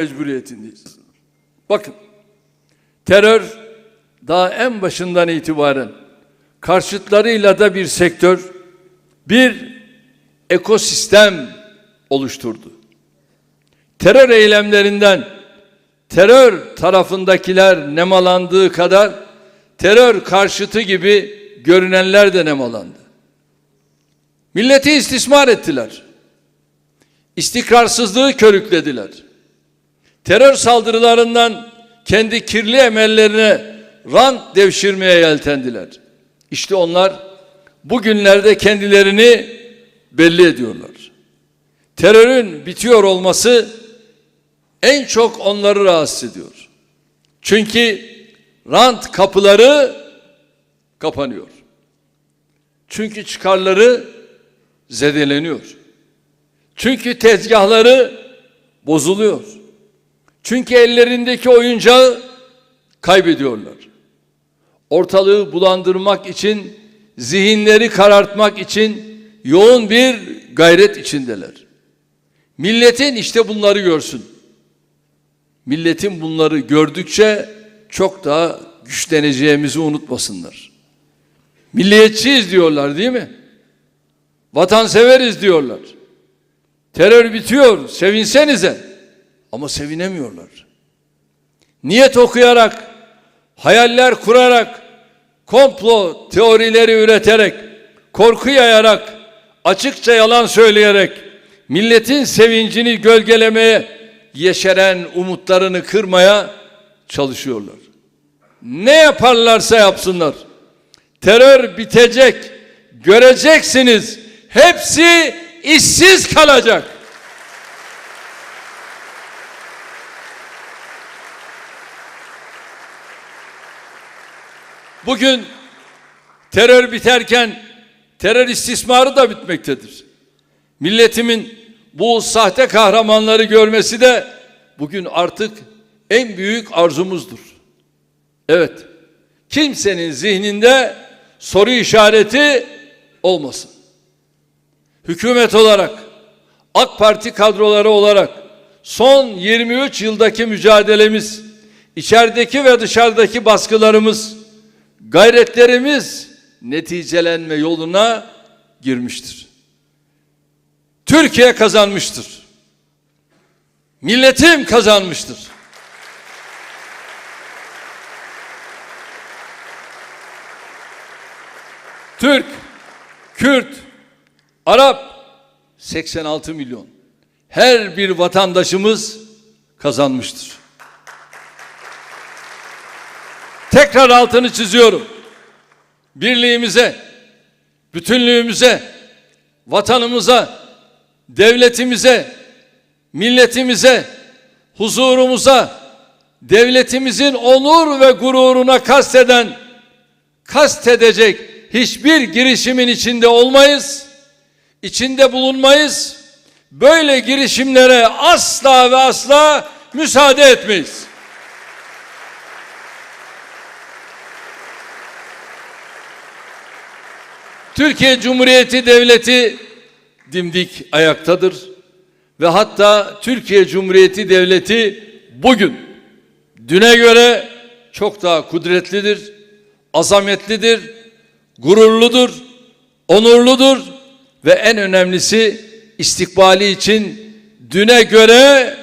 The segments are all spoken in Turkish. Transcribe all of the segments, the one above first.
mecburiyetindeyiz. Bakın, terör daha en başından itibaren karşıtlarıyla da bir sektör, bir ekosistem oluşturdu. Terör eylemlerinden terör tarafındakiler nemalandığı kadar terör karşıtı gibi görünenler de nemalandı. Milleti istismar ettiler. İstikrarsızlığı körüklediler. Terör saldırılarından kendi kirli emellerine rant devşirmeye yeltendiler. İşte onlar bugünlerde kendilerini belli ediyorlar. Terörün bitiyor olması en çok onları rahatsız ediyor. Çünkü rant kapıları kapanıyor. Çünkü çıkarları zedeleniyor. Çünkü tezgahları bozuluyor. Çünkü ellerindeki oyuncağı kaybediyorlar. Ortalığı bulandırmak için, zihinleri karartmak için yoğun bir gayret içindeler. Milletin işte bunları görsün. Milletin bunları gördükçe çok daha güçleneceğimizi unutmasınlar. Milliyetçiyiz diyorlar değil mi? Vatanseveriz diyorlar. Terör bitiyor, sevinsenize. Ama sevinemiyorlar. Niyet okuyarak, hayaller kurarak, komplo teorileri üreterek, korku yayarak, açıkça yalan söyleyerek, milletin sevincini gölgelemeye, yeşeren umutlarını kırmaya çalışıyorlar. Ne yaparlarsa yapsınlar. Terör bitecek, göreceksiniz. Hepsi işsiz kalacak. Bugün terör biterken terör istismarı da bitmektedir. Milletimin bu sahte kahramanları görmesi de bugün artık en büyük arzumuzdur. Evet, kimsenin zihninde soru işareti olmasın. Hükümet olarak, AK Parti kadroları olarak son 23 yıldaki mücadelemiz, içerideki ve dışarıdaki baskılarımız, gayretlerimiz neticelenme yoluna girmiştir. Türkiye kazanmıştır. Milletim kazanmıştır. Türk, Kürt, Arap 86 milyon. Her bir vatandaşımız kazanmıştır. Tekrar altını çiziyorum. Birliğimize, bütünlüğümüze, vatanımıza, devletimize, milletimize, huzurumuza, devletimizin onur ve gururuna kasteden, kastedecek hiçbir girişimin içinde olmayız, içinde bulunmayız. Böyle girişimlere asla ve asla müsaade etmeyiz. Türkiye Cumhuriyeti Devleti dimdik ayaktadır ve hatta Türkiye Cumhuriyeti Devleti bugün düne göre çok daha kudretlidir, azametlidir, gururludur, onurludur ve en önemlisi istikbali için düne göre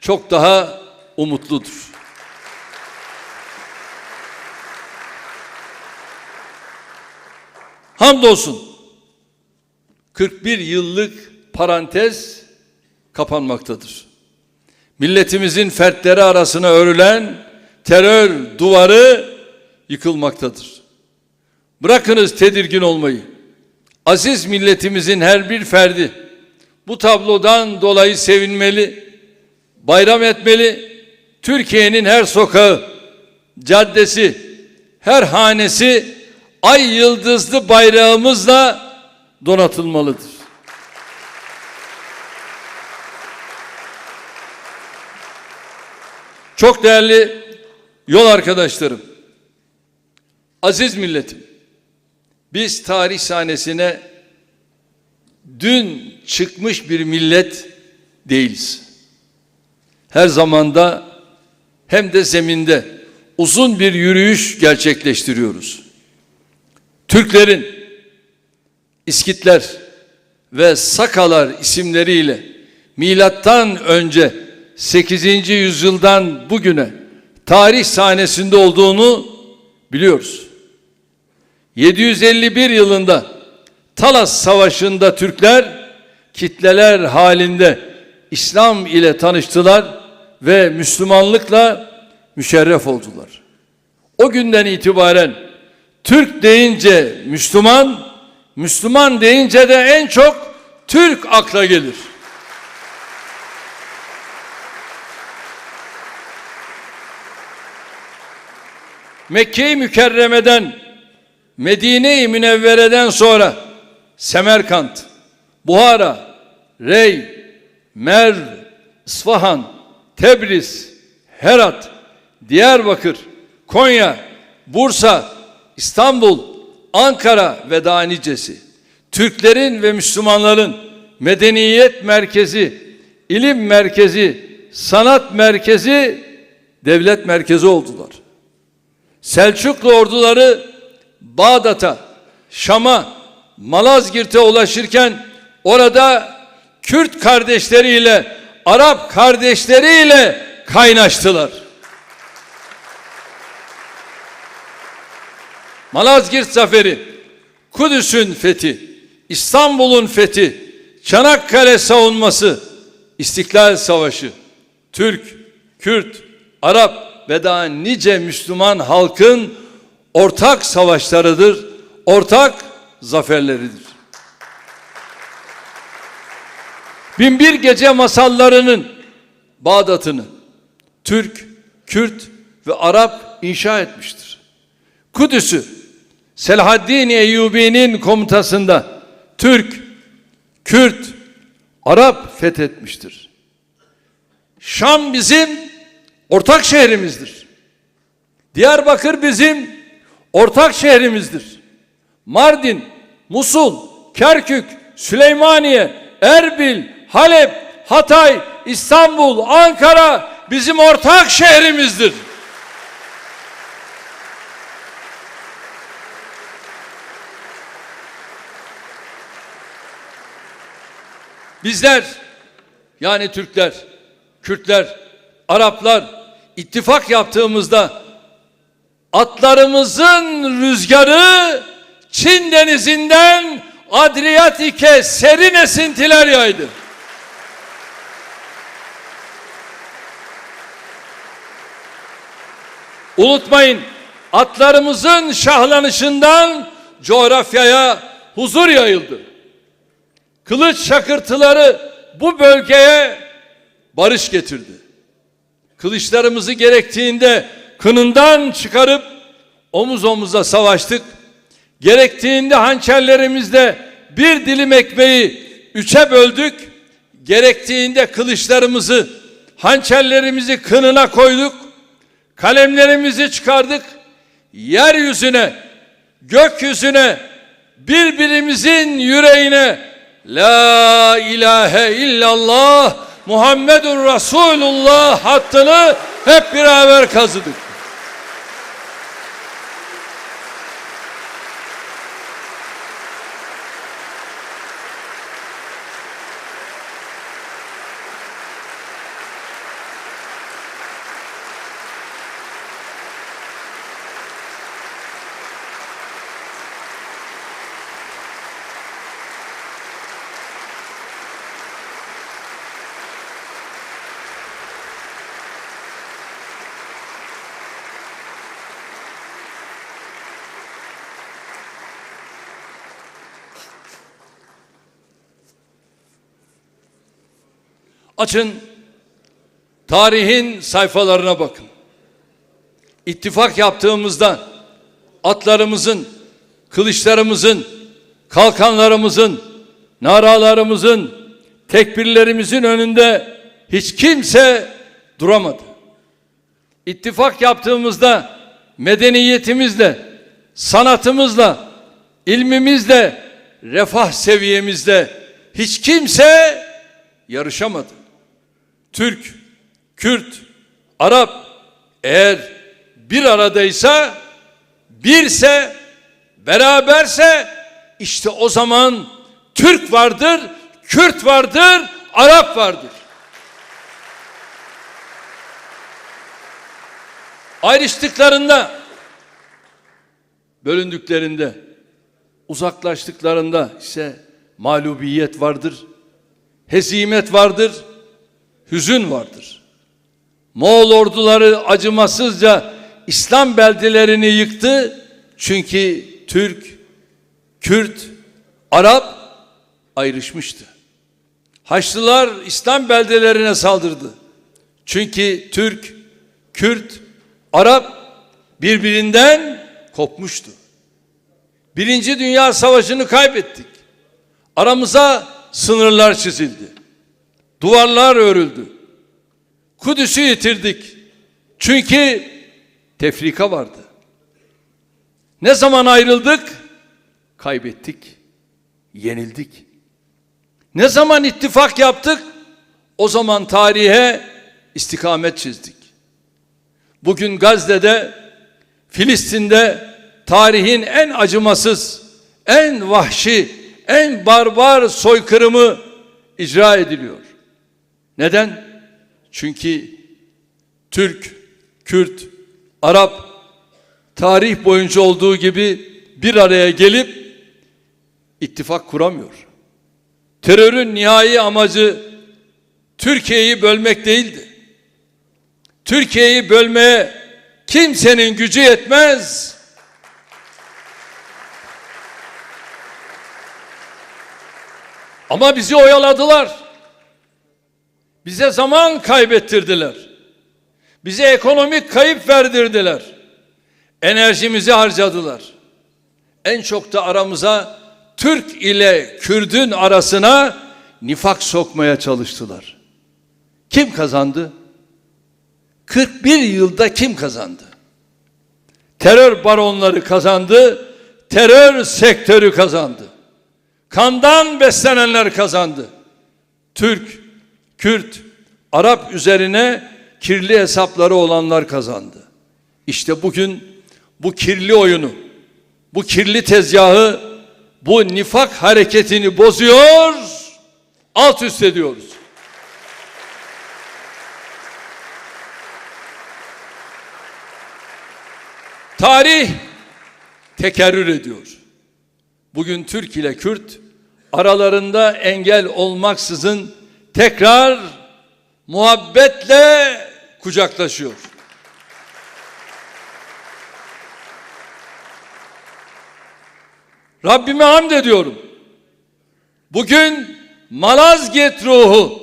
çok daha umutludur. Hamdolsun 41 yıllık parantez kapanmaktadır. Milletimizin fertleri arasına örülen terör duvarı yıkılmaktadır. Bırakınız tedirgin olmayı. Aziz milletimizin her bir ferdi bu tablodan dolayı sevinmeli, bayram etmeli. Türkiye'nin her sokağı, caddesi, her hanesi ay yıldızlı bayrağımızla donatılmalıdır. Çok değerli yol arkadaşlarım, aziz milletim, biz tarih sahnesine dün çıkmış bir millet değiliz. her zamanda hem de zeminde uzun bir yürüyüş gerçekleştiriyoruz. Türklerin İskitler ve Sakalar isimleriyle milattan önce 8. yüzyıldan bugüne tarih sahnesinde olduğunu biliyoruz. 751 yılında Talas Savaşı'nda Türkler kitleler halinde İslam ile tanıştılar ve Müslümanlıkla müşerref oldular. O günden itibaren Türk deyince Müslüman, Müslüman deyince de en çok Türk akla gelir. Mekke-i Mükerreme'den Medine-i Münevvere'den sonra Semerkant, Buhara, Rey, Merv, İsfahan, Tebriz, Herat, Diyarbakır, Konya, Bursa, İstanbul, Ankara ve daha nicesi. Türklerin ve Müslümanların medeniyet merkezi, ilim merkezi, sanat merkezi, devlet merkezi oldular. Selçuklu orduları Bağdat'a, Şam'a, Malazgirt'e ulaşırken orada Kürt kardeşleriyle, Arap kardeşleriyle kaynaştılar. Malazgirt zaferi, Kudüs'ün fethi, İstanbul'un fethi, Çanakkale savunması, İstiklal Savaşı, Türk, Kürt, Arap ve daha nice Müslüman halkın ortak savaşlarıdır, ortak zaferleridir. Binbir Gece masallarının Bağdat'ını Türk, Kürt ve Arap inşa etmiştir. Kudüs'ü Selahaddin Eyyubi'nin komutasında Türk, Kürt, Arap fethetmiştir. Şam bizim ortak şehrimizdir. Diyarbakır bizim ortak şehrimizdir. Mardin, Musul, Kerkük, Süleymaniye, Erbil, Halep, Hatay, İstanbul, Ankara bizim ortak şehrimizdir. Bizler yani Türkler, Kürtler, Araplar ittifak yaptığımızda atlarımızın rüzgarı Çin denizinden Adriyatik'e serin esintiler yaydı. Unutmayın atlarımızın şahlanışından coğrafyaya huzur yayıldı. Kılıç şakırtıları bu bölgeye barış getirdi. Kılıçlarımızı gerektiğinde kınından çıkarıp omuz omuza savaştık. Gerektiğinde hançerlerimizle bir dilim ekmeği üçe böldük. Gerektiğinde kılıçlarımızı, hançerlerimizi kınına koyduk. Kalemlerimizi çıkardık. Yeryüzüne, gökyüzüne, birbirimizin yüreğine La ilahe illallah Muhammedun Resulullah hattını hep beraber kazıdık. Açın tarihin sayfalarına bakın. İttifak yaptığımızda atlarımızın, kılıçlarımızın, kalkanlarımızın, naralarımızın, tekbirlerimizin önünde hiç kimse duramadı. İttifak yaptığımızda medeniyetimizle, sanatımızla, ilmimizle, refah seviyemizle hiç kimse yarışamadı. Türk, Kürt, Arap eğer bir aradaysa, birse, beraberse işte o zaman Türk vardır, Kürt vardır, Arap vardır. Ayrıştıklarında, bölündüklerinde, uzaklaştıklarında ise mağlubiyet vardır, hezimet vardır, hüzün vardır. Moğol orduları acımasızca İslam beldelerini yıktı. Çünkü Türk, Kürt, Arap ayrışmıştı. Haçlılar İslam beldelerine saldırdı. Çünkü Türk, Kürt, Arap birbirinden kopmuştu. Birinci Dünya Savaşı'nı kaybettik. Aramıza sınırlar çizildi. Duvarlar örüldü. Kudüs'ü yitirdik. Çünkü tefrika vardı. Ne zaman ayrıldık? Kaybettik. Yenildik. Ne zaman ittifak yaptık? O zaman tarihe istikamet çizdik. Bugün Gazze'de, Filistin'de tarihin en acımasız, en vahşi, en barbar soykırımı icra ediliyor. Neden? Çünkü Türk, Kürt, Arap tarih boyunca olduğu gibi bir araya gelip ittifak kuramıyor. Terörün nihai amacı Türkiye'yi bölmek değildi. Türkiye'yi bölmeye kimsenin gücü yetmez. Ama bizi oyaladılar. Bize zaman kaybettirdiler. Bize ekonomik kayıp verdirdiler. Enerjimizi harcadılar. En çok da aramıza Türk ile Kürdün arasına nifak sokmaya çalıştılar. Kim kazandı? 41 yılda kim kazandı? Terör baronları kazandı, terör sektörü kazandı. Kandan beslenenler kazandı. Türk, Kürt, Arap üzerine kirli hesapları olanlar kazandı. İşte bugün bu kirli oyunu, bu kirli tezgahı, bu nifak hareketini bozuyor, alt üst ediyoruz. Tarih tekerrür ediyor. Bugün Türk ile Kürt aralarında engel olmaksızın tekrar muhabbetle kucaklaşıyor. Rabbime hamd ediyorum. Bugün Malazgirt ruhu,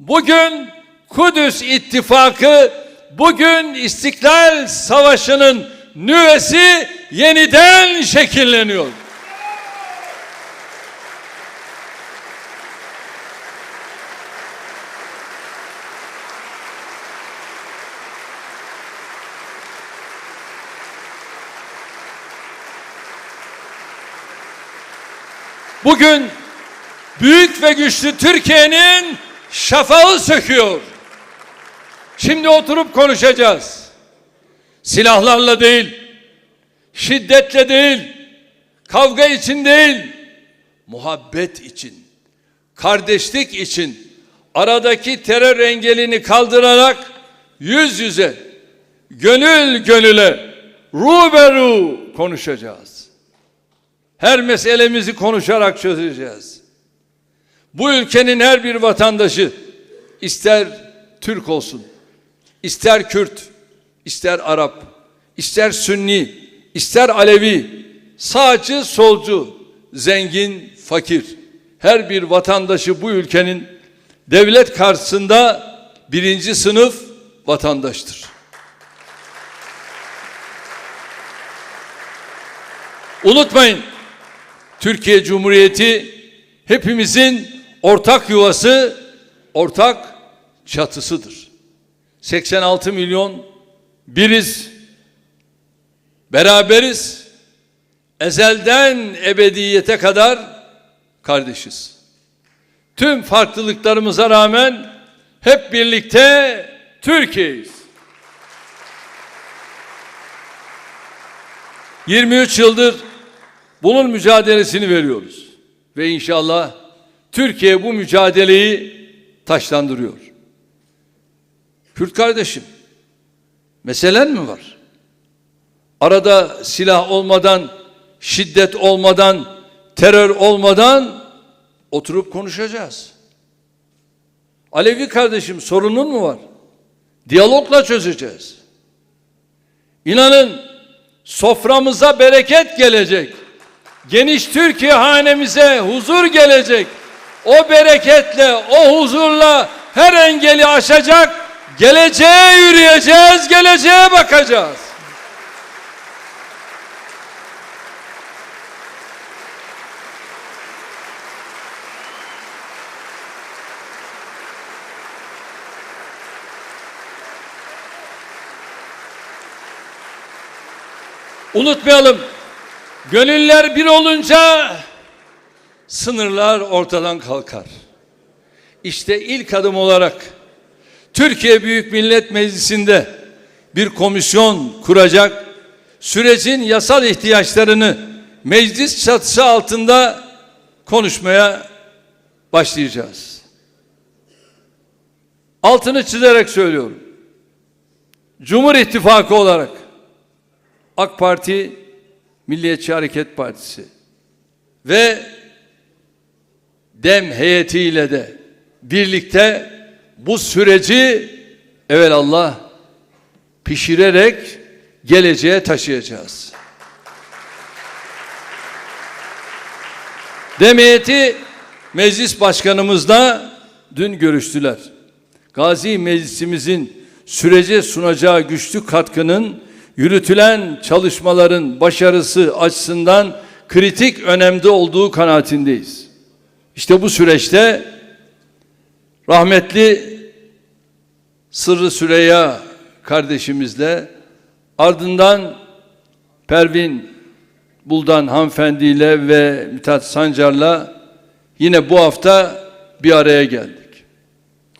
bugün Kudüs ittifakı, bugün İstiklal Savaşı'nın nüvesi yeniden şekilleniyor. Bugün büyük ve güçlü Türkiye'nin şafağı söküyor. Şimdi oturup konuşacağız. Silahlarla değil, şiddetle değil, kavga için değil, muhabbet için, kardeşlik için aradaki terör engelini kaldırarak yüz yüze, gönül gönüle, ruberu konuşacağız. Her meselemizi konuşarak çözeceğiz. Bu ülkenin her bir vatandaşı ister Türk olsun, ister Kürt, ister Arap, ister Sünni, ister Alevi, sağcı, solcu, zengin, fakir, her bir vatandaşı bu ülkenin devlet karşısında birinci sınıf vatandaştır. Unutmayın, Türkiye Cumhuriyeti hepimizin ortak yuvası, ortak çatısıdır. 86 milyon biriz, beraberiz, ezelden ebediyete kadar kardeşiz. Tüm farklılıklarımıza rağmen hep birlikte Türkiye'yiz. 23 yıldır bunun mücadelesini veriyoruz. Ve inşallah Türkiye bu mücadeleyi taşlandırıyor. Kürt kardeşim, meselen mi var? Arada silah olmadan, şiddet olmadan, terör olmadan oturup konuşacağız. Alevi kardeşim sorunun mu var? Diyalogla çözeceğiz. İnanın soframıza bereket gelecek. Geniş Türkiye hanemize huzur gelecek. O bereketle, o huzurla her engeli aşacak, geleceğe yürüyeceğiz, geleceğe bakacağız. Unutmayalım. Gönüller bir olunca sınırlar ortadan kalkar. İşte ilk adım olarak Türkiye Büyük Millet Meclisi'nde bir komisyon kuracak, sürecin yasal ihtiyaçlarını meclis çatısı altında konuşmaya başlayacağız. Altını çizerek söylüyorum. Cumhur İttifakı olarak AK Parti, Milliyetçi Hareket Partisi ve DEM heyetiyle de birlikte bu süreci evelallah pişirerek geleceğe taşıyacağız. DEM heyeti meclis başkanımızla dün görüştüler. Gazi Meclisimizin sürece sunacağı güçlü katkının yürütülen çalışmaların başarısı açısından kritik önemde olduğu kanaatindeyiz. İşte bu süreçte rahmetli Sırrı Süreyya kardeşimizle ardından Pervin Buldan hanımefendiyle ve Mithat Sancar'la yine bu hafta bir araya geldik.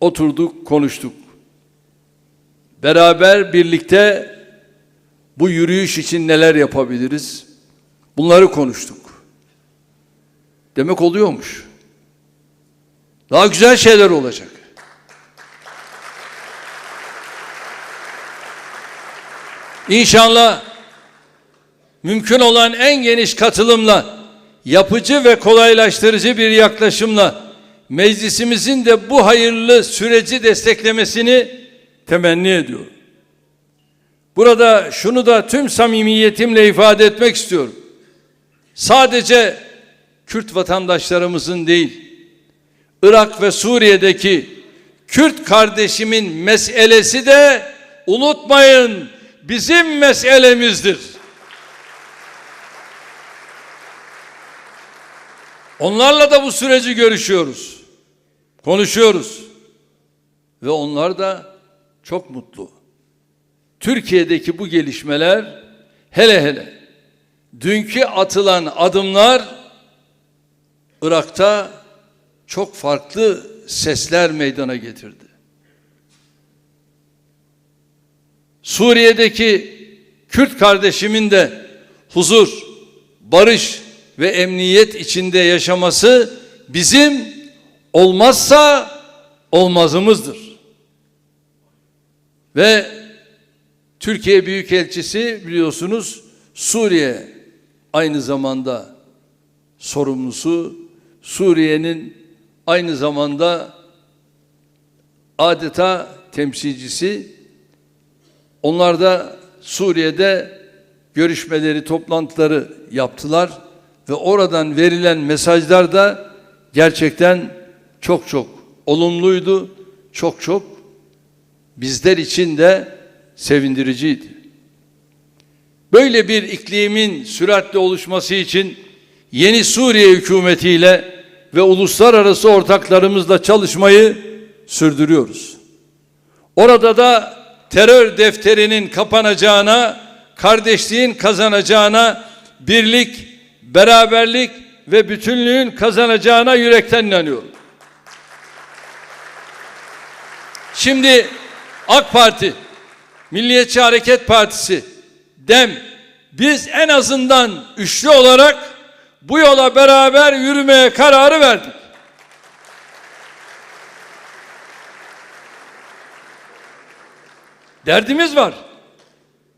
Oturduk, konuştuk. Beraber birlikte bu yürüyüş için neler yapabiliriz? Bunları konuştuk. Demek oluyormuş. Daha güzel şeyler olacak. İnşallah mümkün olan en geniş katılımla, yapıcı ve kolaylaştırıcı bir yaklaşımla meclisimizin de bu hayırlı süreci desteklemesini temenni ediyorum. Burada şunu da tüm samimiyetimle ifade etmek istiyorum. Sadece Kürt vatandaşlarımızın değil, Irak ve Suriye'deki Kürt kardeşimin meselesi de unutmayın bizim meselemizdir. Onlarla da bu süreci görüşüyoruz. Konuşuyoruz. Ve onlar da çok mutlu. Türkiye'deki bu gelişmeler hele hele dünkü atılan adımlar Irak'ta çok farklı sesler meydana getirdi. Suriye'deki Kürt kardeşimin de huzur, barış ve emniyet içinde yaşaması bizim olmazsa olmazımızdır. Ve Türkiye Büyükelçisi biliyorsunuz Suriye aynı zamanda sorumlusu Suriye'nin aynı zamanda adeta temsilcisi onlar da Suriye'de görüşmeleri, toplantıları yaptılar ve oradan verilen mesajlar da gerçekten çok çok olumluydu. Çok çok bizler için de sevindiriciydi. Böyle bir iklimin süratle oluşması için yeni Suriye hükümetiyle ve uluslararası ortaklarımızla çalışmayı sürdürüyoruz. Orada da terör defterinin kapanacağına, kardeşliğin kazanacağına, birlik, beraberlik ve bütünlüğün kazanacağına yürekten inanıyorum. Şimdi AK Parti, Milliyetçi Hareket Partisi, DEM biz en azından üçlü olarak bu yola beraber yürümeye kararı verdik. Derdimiz var.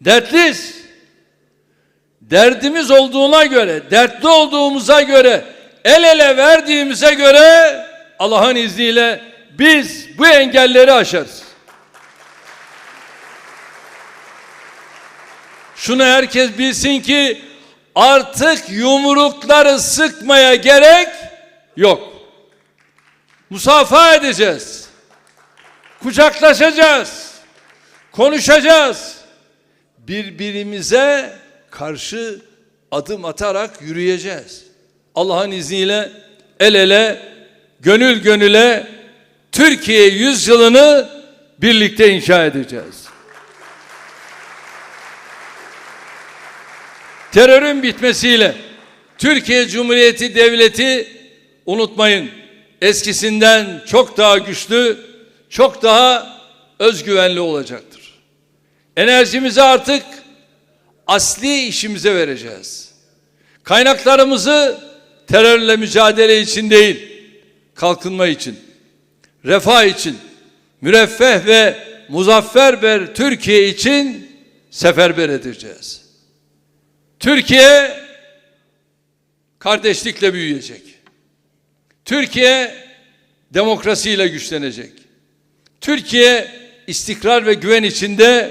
Dertliyiz. Derdimiz olduğuna göre, dertli olduğumuza göre, el ele verdiğimize göre Allah'ın izniyle biz bu engelleri aşarız. Şunu herkes bilsin ki artık yumrukları sıkmaya gerek yok. Musafaha edeceğiz. Kucaklaşacağız. Konuşacağız. Birbirimize karşı adım atarak yürüyeceğiz. Allah'ın izniyle el ele, gönül gönüle Türkiye yüzyılını birlikte inşa edeceğiz. Terörün bitmesiyle Türkiye Cumhuriyeti Devleti unutmayın eskisinden çok daha güçlü, çok daha özgüvenli olacaktır. Enerjimizi artık asli işimize vereceğiz. Kaynaklarımızı terörle mücadele için değil, kalkınma için, refah için, müreffeh ve muzaffer bir Türkiye için seferber edeceğiz. Türkiye kardeşlikle büyüyecek. Türkiye demokrasiyle güçlenecek. Türkiye istikrar ve güven içinde